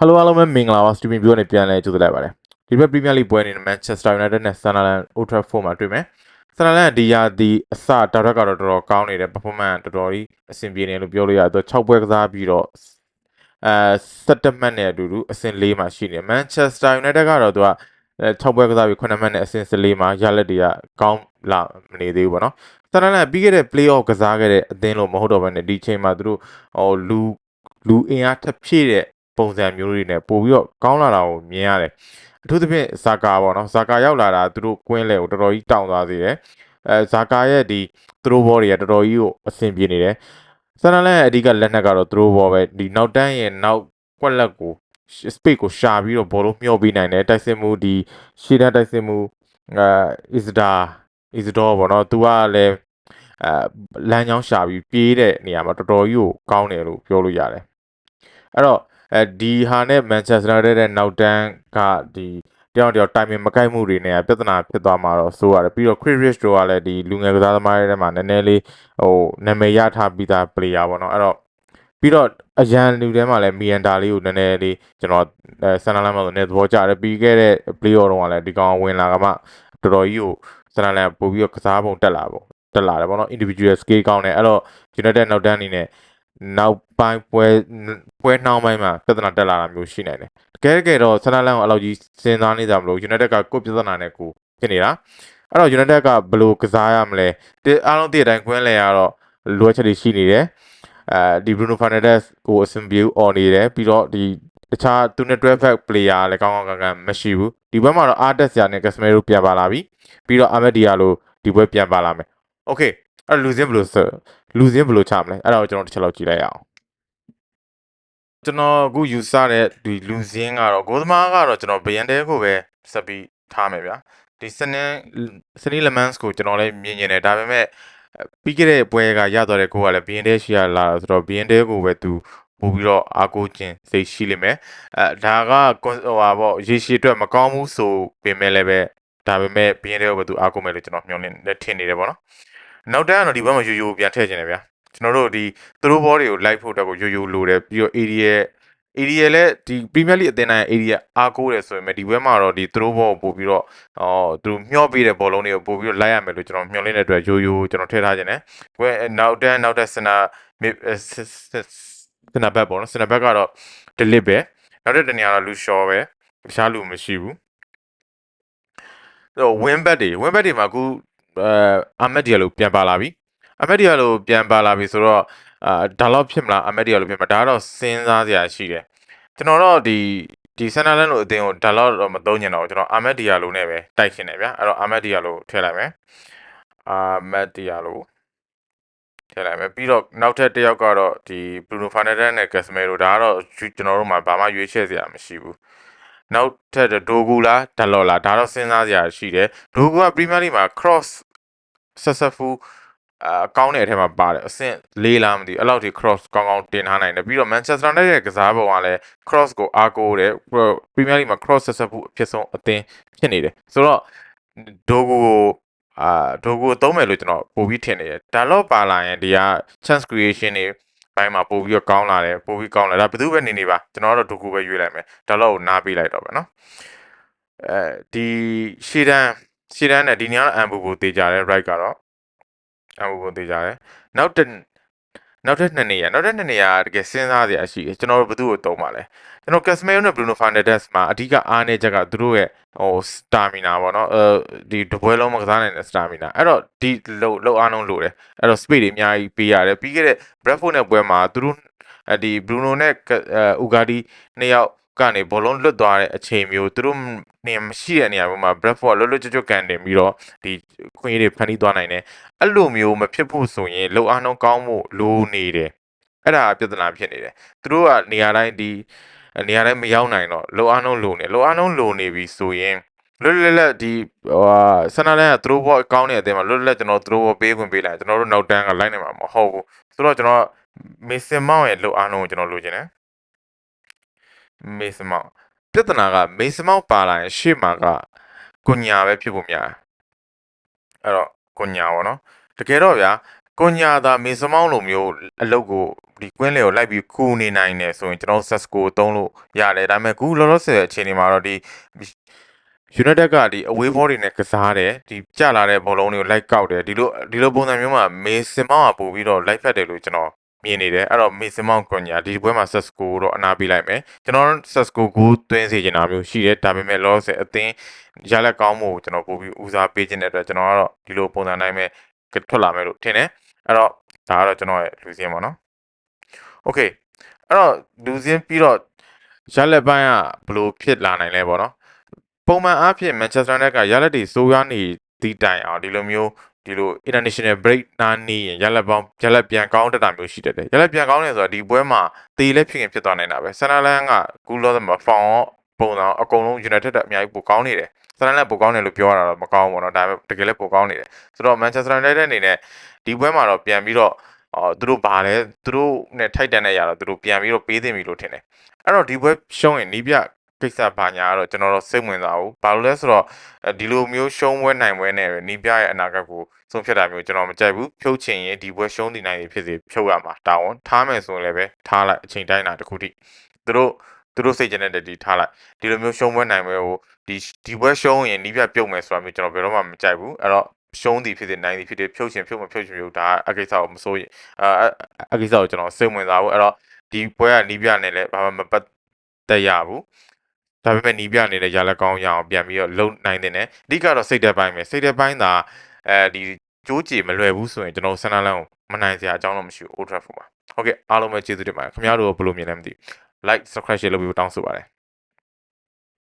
Hello အားလုံးပဲမင်္ဂလာပါ Steven View နဲ့ပြန်လဲကြိုဆိုလိုက်ပါတယ်ဒီဘက် Premier League ပွဲနေနဲ့ Manchester United နဲ့ Sunderland Old Trafford မှာတွေ့မယ် Sunderland ဒီရာဒီအစတာရက်ကတော့တော်တော်ကောင်းနေတယ် performance တော်တော်ကြီးအဆင်ပြေနေလို့ပြောလို့ရတယ်သူ6ပွဲကစားပြီးတော့အဲ17မှတ်နဲ့အတူတူအဆင့်4မှာရှိနေတယ် Manchester United ကတော့သူကအဲ6ပွဲကစားပြီး9မှတ်နဲ့အဆင့်14မှာရလက်တွေကကောင်းလာမနေသေးဘူးပေါ့နော် Sunderland ပြီးခဲ့တဲ့ play-off ကစားခဲ့တဲ့အသင်းလို့မဟုတ်တော့ဘဲနဲ့ဒီချိန်မှာသူတို့ဟိုလူလူအင်အားထပ်ဖြည့်တဲ့ ပုံစံမျိုးတွေနဲ့ပို့ပြီးတော့ကောင်းလာတာကိုမြင်ရတယ်အထူးသဖြင့်ဇာကာပေါ့နော်ဇာကာရောက်လာတာသူတို့ကွင်းလေကိုတော်တော်ကြီးတောင်းသွားစေတယ်အဲဇာကာရဲ့ဒီသူတို့ဘောတွေကတော်တော်ကြီးကိုအဆင်ပြေနေတယ်ဆန်နလန်ရဲ့အဓိကလက်နက်ကတော့သူတို့ဘောပဲဒီနောက်တန်းရဲ့နောက်ကွက်လက်ကို space ကိုရှာပြီးတော့ဘောလုံးမျောပေးနိုင်တယ်တိုက်စစ်မှုဒီရှေ့တန်းတိုက်စစ်မှုအဲ is da is do ပေါ့နော်သူကလည်းအဲလမ်းကြောင်းရှာပြီးပြေးတဲ့နေရာမှာတော်တော်ကြီးကိုကောင်းတယ်လို့ပြောလို့ရတယ်အဲ့တော့ အဲဒီဟာနဲ့ Manchester United ရဲ့နောက်တန်းကဒီတယောက်တယောက်တိုင်ပင်မကိုက်မှုတွေနဲ့ပြဿနာဖြစ်သွားမှာတော့ဆိုရတယ်ပြီးတော့ Chris Rich တို့ကလည်းဒီလူငယ်ကစားသမားတွေထဲမှာနည်းနည်းလေးဟိုနာမည်ရထားပြီးသား player ပေါ့နော်အဲ့တော့ပြီးတော့အရန်လူထဲမှာလည်းမီယန်တာလေးကိုနည်းနည်းလေးကျွန်တော်အဲဆန်နာလန်မှာဆိုနေသဘောကျတယ်ပြီးခဲ့တဲ့ play off တော့ကလည်းဒီကောင်ဝင်လာကမှတော်တော်ကြီးကိုဆန်နာလန်ပို့ပြီးတော့ကစားပုံတက်လာပေါ့တက်လာတယ်ပေါ့နော် individual skill ကောင်းတယ်အဲ့တော့ United နောက်တန်းအနေနဲ့ နောက်ပိုင်းပွဲပွဲနှောင်းပိုင်းမှာပြဿနာတက်လာတာမျိုးရှိနိုင်တယ်တကယ်တကယ်တော့ဆန်နာလန်ကိုအဲ့လိုကြီးစဉ်းစားနေကြမလို့ United ကကိုယ့်ပြဿနာနဲ့ကိုဖြစ်နေတာအဲ့တော့ United ကဘယ်လိုကစားရမလဲဒီအားလုံးတည့်တိုင်းခွင်းလဲရတော့လိုအပ်ချက်တွေရှိနေတယ်အဲဒီ Bruno Fernandes ကိုအဆင်ပြေအော်နေတယ်ပြီးတော့ဒီတခြားသူနဲ့12 back player လည်းကောင်းကောင်းကန်ကန်မရှိဘူးဒီဘက်မှာတော့ Artes ရာနဲ့ Casemiro ပြန်ပါလာပြီပြီးတော့ Ahmed Diallo ဒီဘက်ပြန်ပါလာမယ် Okay အဲ့လူစင်းဘယ်လိုဆက်လူစင်းဘယ်လိုချမလဲအဲ့ဒါကိုကျွန်တော်တစ်ချက်လောက်ကြည့်လိုက်ရအောင်ကျွန်တော်အခုယူဆတဲ့ဒီလူစင်းကတော့ဂိုးသမားကတော့ကျွန်တော်ဗယန်တဲကိုပဲဆက်ပြီးထားမယ်ဗျာဒီစနင်းစနီလမန်စ်ကိုကျွန်တော်လည်းမြင်နေတယ်ဒါပေမဲ့ပြီးခဲ့တဲ့ပွဲကရသွားတဲ့ကိုကလည်းဗယန်တဲရှိရလာဆိုတော့ဗယန်တဲကိုပဲသူပို့ပြီးတော့အားကိုးခြင်းစိတ်ရှိလိမ့်မယ်အဲဒါကဟိုဟာပေါ့ရေရှည်အတွက်မကောင်းဘူးဆိုပေမဲ့လည်းပဲဒါပေမဲ့ဗယန်တဲကိုပဲသူအားကိုးမယ်လို့ကျွန်တော်မျှော်လင့်လက်ထင်နေတယ်ပေါ့နော် နောက်တန်းကတော့ဒီဘက်မှာယူယူပြန်ထည့်ခြင်းတယ်ဗျာကျွန်တော်တို့ဒီသူတို့ဘောတွေကို live ဖို့အတွက်ကိုယူယူလိုတယ်ပြီးတော့ area area လည်းဒီ Premier League အသင်းတိုင်း area အားကိုးတယ်ဆိုရင်ဒီဘက်မှာတော့ဒီသူတို့ဘောကိုပို့ပြီးတော့အော်သူတို့မျောပေးတဲ့ဘောလုံးတွေကိုပို့ပြီးတော့လိုက်ရမယ်လို့ကျွန်တော်မျှော်လင့်တဲ့အတွက်ယူယူကျွန်တော်ထည့်ထားခြင်းတယ်ဘယ်နောက်တန်းနောက်တက်စနာစနာဘက်ပေါ့နော်စနာဘက်ကတော့ delete ပဲနောက်တဲ့တနေရာတော့လူရှော်ပဲတခြားလူမရှိဘူးဆို win bet တွေ win bet တွေမှာအခု အဲအာမက်ဒီယာလိုပြန်ပါလာပြီအာမက်ဒီယာလိုပြန်ပါလာပြီဆိုတော့အာဒါတော့ဖြစ်မလားအာမက်ဒီယာလိုဖြစ်မှာဒါကတော့စဉ်းစားစရာရှိတယ်ကျွန်တော်တော့ဒီဒီဆန်နာလန်လိုအတင်းကိုဒါတော့မသုံးညင်တော့ကျွန်တော်အာမက်ဒီယာလိုနဲ့ပဲတိုက်ရှင်တယ်ဗျာအဲ့တော့အာမက်ဒီယာလိုထည့်လိုက်မယ်အာမက်ဒီယာလိုထည့်လိုက်မယ်ပြီးတော့နောက်ထပ်တစ်ယောက်ကတော့ဒီ Bruno Fernandes နဲ့ Casemiro ဒါကတော့ကျွန်တော်တို့မှာဘာမှရွေးချယ်စရာမရှိဘူး နောက်ထပ်ဒိုဂူလားဒါလော်လားဒါတော့စဉ်းစားစရာရှိတယ်ဒိုဂူက Premier League မှာ cross successful အကောင်းတဲ့အထက်မှာပါတယ်အဆင့်လေးလားမသိဘူးအဲ့လောက်ထိ cross ကောင်းကောင်းတင်ထားနိုင်တယ်ပြီးတော့ Manchester United ရဲ့ကစားပုံကလည်း cross ကိုအားကိုးတယ် Premier League မှာ cross successful အဖြစ်ဆုံးအသင်းဖြစ်နေတယ်ဆိုတော့ဒိုဂူကိုအာဒိုဂူကိုသုံးမယ်လို့ကျွန်တော်ပို့ပြီးထင်နေတယ်ဒါတော့ပါလာရင်ဒီက chance creation တွေ ဘိုင်းမှာပို့ပြီးတော့ကောင်းလာတယ်ပို့ပြီးကောင်းလာဒါဘယ်သူပဲနေနေပါကျွန်တော်တော့ဒိုဂူပဲရွေးလိုက်မယ်ဒါတော့ကိုနားပေးလိုက်တော့ပဲเนาะအဲဒီရှီဒန်ရှီဒန်နဲ့ဒီနေရာကအမ်ဘူကိုတေးကြတယ် right ကတော့အမ်ဘူကိုတေးကြတယ်နောက်တစ် နောက်ထပ်နှစ်နေရာနောက်ထပ်နှစ်နေရာတကယ်စဉ်းစားစရာရှိတယ်ကျွန်တော်တို့ဘယ်သူ့ကိုတုံးပါလဲကျွန်တော် Casemiro နဲ့ Bruno Fernandes မှာအဓိကအားနည်းချက်ကသူတို့ရဲ့ဟို stamina ပေါ့နော်အဲဒီတပွဲလုံးမကစားနိုင်တဲ့ stamina အဲ့တော့ဒီလောက်လောက်အားလုံးလိုတယ်အဲ့တော့ speed တွေအများကြီးပေးရတယ်ပြီးခဲ့တဲ့ Bradford နဲ့ပွဲမှာသူတို့အဲဒီ Bruno နဲ့ Ugarte နှစ်ယောက် ကနေဘောလုံးလွတ်သွားတဲ့အချိန်မျိုးသူတို့နေမရှိတဲ့နေရာမှာ Bradford လွတ်လွတ်ကျွတ်ကျွတ်ကန်တင်ပြီးတော့ဒီခွင့်ရည်တွေဖန်တီးသွားနိုင်တယ်အဲ့လိုမျိုးမဖြစ်ဖို့ဆိုရင်လုံအားနှုံးကောင်းမှုလိုနေတယ်အဲ့ဒါပြဿနာဖြစ်နေတယ်သူတို့ကနေရာတိုင်းဒီနေရာတိုင်းမရောက်နိုင်တော့လုံအားနှုံးလိုနေလုံအားနှုံးလိုနေပြီဆိုရင်လွတ်လွတ်လပ်ဒီဟိုဆန္ဒလဲကသူတို့ဘောအကောင်းနေတဲ့အတင်းမှာလွတ်လွတ်ကျွန်တော်သူတို့ဘောပေးခွင့်ပေးလိုက်ကျွန်တော်တို့နောက်တန်းကလိုက်နိုင်မှာမဟုတ်ဘူးဆိုတော့ကျွန်တော်မေစင်မောင်ရဲ့လုံအားနှုံးကိုကျွန်တော်လိုချင်တယ် မေစမောင်ပြဿနာကမေစမောင်ပါလာရင်ရှေ့မှာကကိုညာပဲဖြစ်ဖို့များအဲ့တော့ကိုညာပေါ့နော်တကယ်တော့ဗျာကွန်ညာသာမေစမောင်းလိုမျိုးအလုပ်ကိုဒီကွင်းလေကိုလိုက်ပြီးကူနေနိုင်တယ်ဆိုရင်ကျွန်တော် Sasco ကိုသုံးလို့ရတယ်ဒါပေမဲ့ခုလောလောဆယ်အခြေအနေမှာတော့ဒီ United ကဒီအဝေးဘောတွေနဲ့ကစားတယ်ဒီကြလာတဲ့ဘောလုံးတွေကိုလိုက်ကောက်တယ်ဒီလိုဒီလိုပုံစံမျိုးမှာမေစမောင်းကပို့ပြီးတော့ live ဖက်တယ်လို့ကျွန်တော် မြင်နေတယ်အဲ့တော့မေစမောင်းကွန်ညာဒီပွဲမှာ Sasco ကိုတော့အနာပေးလိုက်မယ်ကျွန်တော် Sasco ကိုသွင်းစေချင်တာမျိုးရှိတယ်ဒါပေမဲ့လောလောဆယ်အသင်းရလက်ကောင်းမှုကိုကျွန်တော်ပို့ပြီးဦးစားပေးခြင်းတဲ့အတွက်ကျွန်တော်ကတော့ဒီလိုပုံစံတိုင်းပဲထွက်လာမယ်လို့ထင်တယ်အဲ့တော့ဒါကတော့ကျွန်တော်ရဲ့လူစင်းပေါ့နော် Okay အဲ့တော့လူစင်းပြီးတော့ရလက်ပိုင်းကဘယ်လိုဖြစ်လာနိုင်လဲပေါ့နော်ပုံမှန်အားဖြင့် Manchester United ကရလက်တွေစိုးရနေသည့်တိုင်အောင်ဒီလိုမျိုး ဒီလို international break နားနေရင်ရလက်ပေါင်းရလက်ပြန်ကောင်းတက်တာမျိုးရှိတတ်တယ်ရလက်ပြန်ကောင်းနေဆိုတာဒီပွဲမှာတေးလည်းဖြစ်ခင်ဖြစ်သွားနိုင်တာပဲဆန်နာလန်ကကူလောသမဖောင်ပုံစံအကုန်လုံး United တက်အများကြီးပိုကောင်းနေတယ်ဆန်နာလန်ပိုကောင်းတယ်လို့ပြောရတာတော့မကောင်းဘူးပေါ့နော်ဒါပေမဲ့တကယ်လည်းပိုကောင်းနေတယ်ဆိုတော့ Manchester United အနေနဲ့ဒီပွဲမှာတော့ပြန်ပြီးတော့အော်သူတို့ဘာလဲသူတို့နဲ့ထိုက်တန်တဲ့ຢာတော့သူတို့ပြန်ပြီးတော့ပေးသင့်ပြီလို့ထင်တယ်အဲ့တော့ဒီပွဲရှုံးရင်နီးပြ ကိစ္စဘာညာကတော့ကျွန်တော်တို့စိတ်ဝင်စားဘူးဘာလို့လဲဆိုတော့ဒီလိုမျိုးရှုံးပွဲနိုင်ပွဲနဲ့နီးပြရဲ့အနာဂတ်ကိုဆုံးဖြတ်တာမျိုးကျွန်တော်မကြိုက်ဘူးဖြုတ်ချင်ရင်ဒီပွဲရှုံးတည်နိုင်နေဖြစ်စေဖြုတ်ရမှာတာဝန်ထားမယ်ဆိုရင်လည်းပဲထားလိုက်အချိန်တိုင်းတာတစ်ခုထိသူတို့သူတို့စိတ်ကျတဲ့ဒီထားလိုက်ဒီလိုမျိုးရှုံးပွဲနိုင်ပွဲကိုဒီဒီပွဲရှုံးရင်နီးပြပြုတ်မယ်ဆိုတာမျိုးကျွန်တော်ဘယ်တော့မှမကြိုက်ဘူးအဲ့တော့ရှုံးသည်ဖြစ်စေနိုင်သည်ဖြစ်စေဖြုတ်ချင်ဖြုတ်မဖြုတ်ချင်ဖြုတ်ဒါအကိစ္စကိုမစိုးရင်အာအကိစ္စကိုကျွန်တော်စိတ်ဝင်စားဘူးအဲ့တော့ဒီပွဲကနီးပြနဲ့လည်းဘာမှမပတ်သက်ရဘူး ဒါပေမဲ့နီးပြနေတဲ့ရလက်ကောင်းရအောင်ပြန်ပြီးတော့လုံနိုင်တဲ့ ਨੇ အဓိကတော့စိတ်သက်ပိုင်းပဲစိတ်သက်ပိုင်းသာအဲဒီကြိုးကြေမလွယ်ဘူးဆိုရင်ကျွန်တော်ဆန္ဒလန်းကိုမနိုင်စရာအကြောင်းတော့မရှိဘူး Old Trafford မှာဟုတ်ကဲ့အားလုံးပဲကျေးဇူးတင်ပါတယ်ခင်ဗျားတို့ဘယ်လိုမြင်လဲမသိဘူး like subscribe share လုပ်ပြီးတောင်းဆိုပါတယ်